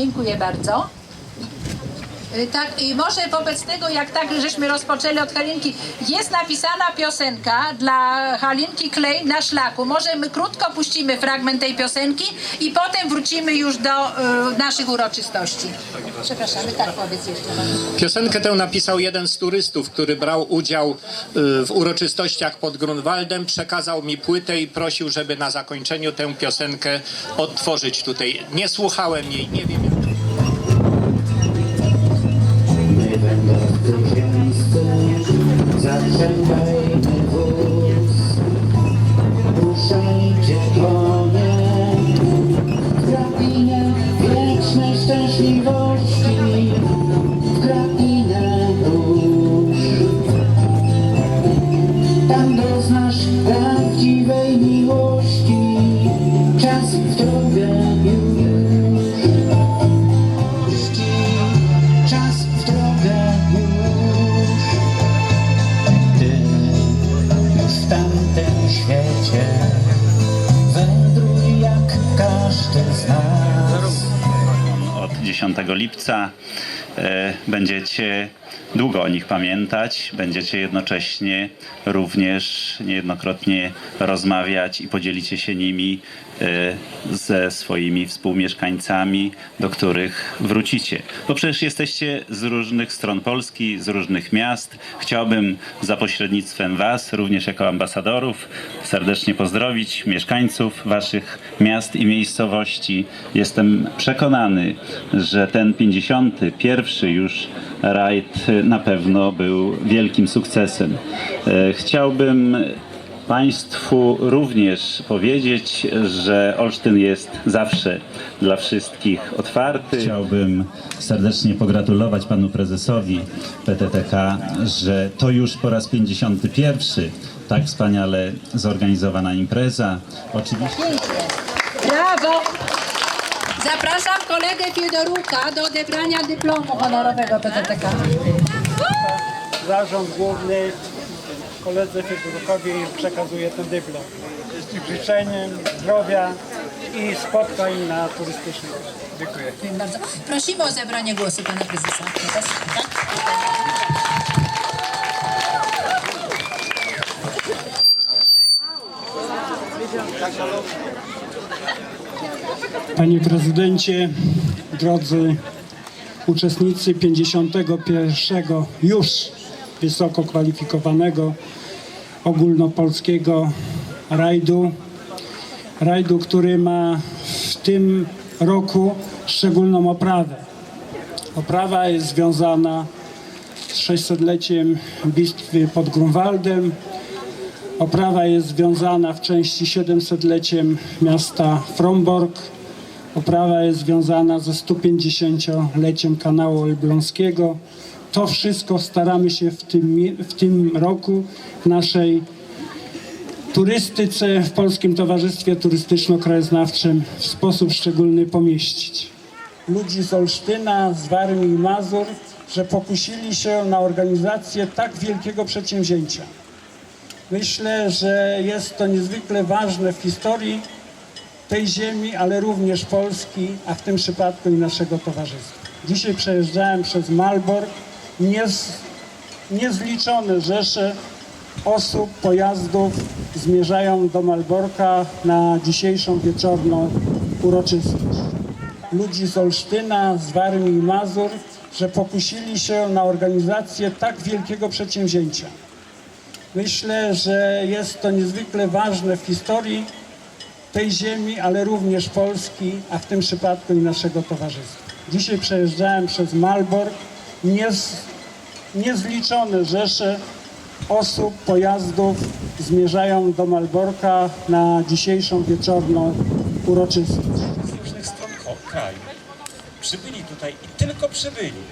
Dziękuję bardzo. Y, Tak, i może wobec tego, jak tak żeśmy rozpoczęli od Halinki, jest napisana piosenka dla Halinki Klej na szlaku. Może my krótko puścimy fragment tej piosenki i potem wrócimy już do y, naszych uroczystości. Przepraszamy, tak powiedz jeszcze. Piosenkę tę napisał jeden z turystów, który brał udział y, w uroczystościach pod Grunwaldem. Przekazał mi płytę i prosił, żeby na zakończeniu tę piosenkę odtworzyć tutaj. Nie słuchałem jej, nie wiem. jak- Shiva. 10 lipca. E, Będziecie długo o nich pamiętać, będziecie jednocześnie również niejednokrotnie rozmawiać i podzielicie się nimi e, ze swoimi współmieszkańcami, do których wrócicie. Bo przecież jesteście z różnych stron Polski, z różnych miast. Chciałbym za pośrednictwem Was, również jako ambasadorów, serdecznie pozdrowić mieszkańców Waszych miast i miejscowości. Jestem przekonany, że ten 51 już rajd na pewno był wielkim sukcesem. E, Chciałbym Państwu również powiedzieć, że Olsztyn jest zawsze dla wszystkich otwarty. Chciałbym serdecznie pogratulować panu prezesowi PTTK, że to już po raz 51 tak wspaniale zorganizowana impreza. Oczywiście. Pięknie. Brawo! Zapraszam kolegę Fiodoruka do odebrania dyplomu honorowego PTTK. Zarząd Główny koledze Fiodorukowi przekazuje ten dyplom. Z życzeniem zdrowia i spotkań na turystycznych. Dziękuję. Dziękuję bardzo. Prosimy o zabranie głosu pana prezesa. Panie prezydencie, drodzy uczestnicy 51 już wysoko kwalifikowanego ogólnopolskiego rajdu, rajdu, który ma w tym roku szczególną oprawę. Oprawa jest związana z 600-leciem bitwy pod Grunwaldem. Oprawa jest związana w części 700-leciem miasta Fromborg. Oprawa jest związana ze 150-leciem kanału Elbląskiego. To wszystko staramy się w tym, w tym roku w naszej turystyce, w Polskim Towarzystwie Turystyczno-Krajoznawczym w sposób szczególny pomieścić. Ludzi z Olsztyna, z Warmii i Mazur, że pokusili się na organizację tak wielkiego przedsięwzięcia. Myślę, że jest to niezwykle ważne w historii tej ziemi, ale również Polski, a w tym przypadku i naszego towarzystwa. Dzisiaj przejeżdżałem przez Malbork, niez, niezliczone rzesze osób, pojazdów zmierzają do Malborka na dzisiejszą wieczorną uroczystość. Ludzi z Olsztyna, z Warmii i Mazur, że pokusili się na organizację tak wielkiego przedsięwzięcia. Myślę, że jest to niezwykle ważne w historii tej ziemi, ale również Polski, a w tym przypadku i naszego towarzystwa. Dzisiaj przejeżdżałem przez Malbork, niez, niezliczone rzesze osób, pojazdów zmierzają do Malborka na dzisiejszą wieczorną uroczystość. z różnych stron kraju. Przybyli tutaj i tylko przybyli.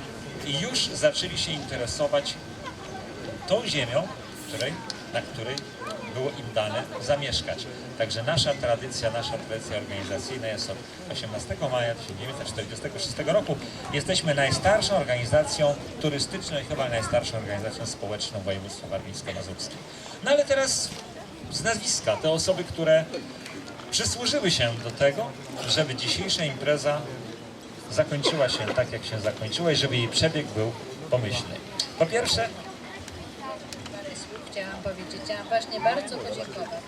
I już zaczęli się interesować tą ziemią, której, na której było im dane zamieszkać. Także nasza tradycja, nasza tradycja organizacyjna jest od 18 maja 1946 roku. Jesteśmy najstarszą organizacją turystyczną i chyba najstarszą organizacją społeczną województwa warmińsko-mazurskie. No ale teraz z nazwiska, te osoby, które przysłużyły się do tego, żeby dzisiejsza impreza zakończyła się tak, jak się zakończyła i żeby jej przebieg był pomyślny. Po pierwsze, chciałam powiedzieć. Chciałam właśnie bardzo podziękować.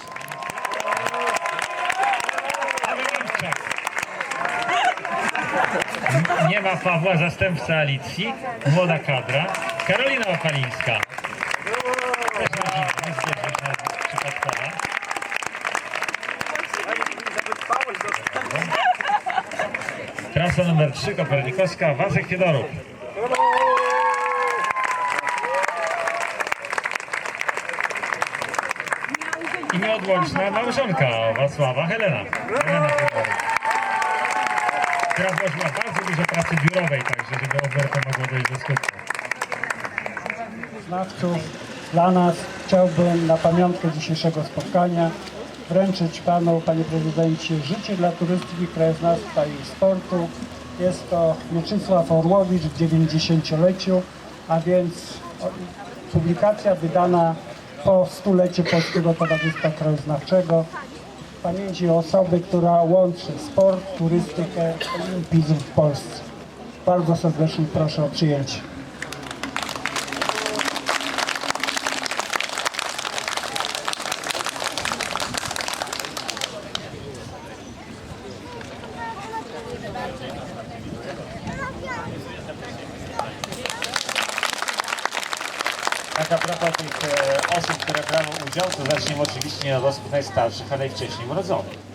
nie ma Pawła, zastępca Alicji, młoda kadra, Karolina przypadkowa. Trasa numer 3, Kopernikowska, Wacek Fiedorów. Nieodłączna małżonka Wacława, Helena. Helena która włożyła bardzo dużo pracy biurowej także, żeby oferta mogła dojść do skutku. Znawców, dla nas chciałbym na pamiątkę dzisiejszego spotkania wręczyć Panu, Panie Prezydencie, życie dla turystyki, krajoznawstwa i sportu. Jest to Mieczysław Orłowicz w 90-leciu, a więc publikacja wydana po stuleciu Polskiego Towarzystwa Krajoznawczego w pamięci osoby, która łączy sport, turystykę, olimpizm w Polsce. Bardzo serdecznie proszę o przyjęcie. Tak a propos tych e, osób, które brały udział, to zacznijmy oczywiście od osób najstarszych, ale i wcześniej urodzonych.